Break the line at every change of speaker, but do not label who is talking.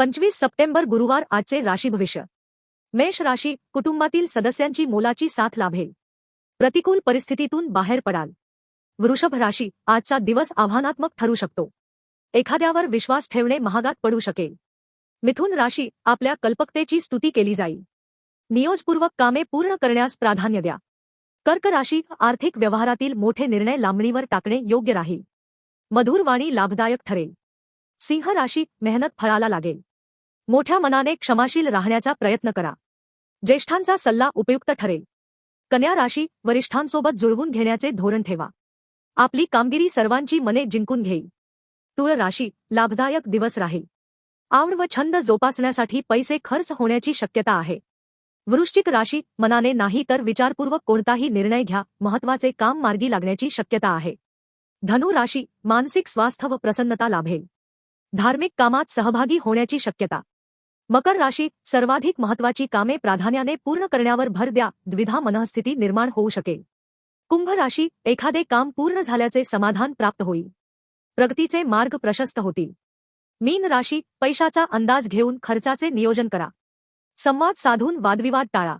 पंचवीस सप्टेंबर गुरुवार आजचे राशी भविष्य. मेष राशी कुटुंबातील सदस्यांची मोलाची साथ लाभेल. प्रतिकूल परिस्थितीतून बाहेर पडाल. वृषभ राशी आजचा दिवस आव्हानात्मक ठरू शकतो. एखाद्यावर विश्वास ठेवणे महागात पडू शकेल. मिथुन राशी आपल्या कल्पकतेची स्तुती केली जाईल. नियोजपूर्वक कामे पूर्ण करण्यास प्राधान्य द्या. कर्क राशी आर्थिक व्यवहारातील मोठे निर्णय लांबणीवर टाकणे योग्य राहील. मधुर वाणी लाभदायक ठरेल. सिंह राशी मेहनत फळाला लागेल. मोठ्या मनाने क्षमाशील राहण्याचा प्रयत्न करा. ज्येष्ठांचा सल्ला उपयुक्त ठरेल. कन्या राशी वरिष्ठांसोबत जुळवून घेण्याचे धोरण ठेवा. आपली कामगिरी सर्वांची मने जिंकून घेईल. तुळ राशी लाभदायक दिवस राहील. आवड व छंद जोपासण्यासाठी पैसे खर्च होण्याची शक्यता आहे. वृश्चिक राशी मनाने नाही तर विचारपूर्वक कोणताही निर्णय घ्या महत्त्वाचे काम मार्गी लागण्याची शक्यता आहे. धनु राशी मानसिक स्वास्थ्य व प्रसन्नता लाभेल. धार्मिक कामात सहभागी होण्याची शक्यता. मकर राशी सर्वाधिक महत्वाची कामे प्राधान्याने पूर्ण करण्यावर भर द्या द्विधा मनःस्थिती निर्माण होऊ शकेल. कुंभ राशी एखादे काम पूर्ण झाल्याचे समाधान प्राप्त होईल. प्रगतीचे मार्ग प्रशस्त होतील. मीन राशी पैशाचा अंदाज घेऊन खर्चाचे नियोजन करा. संवाद साधून वादविवाद टाळा.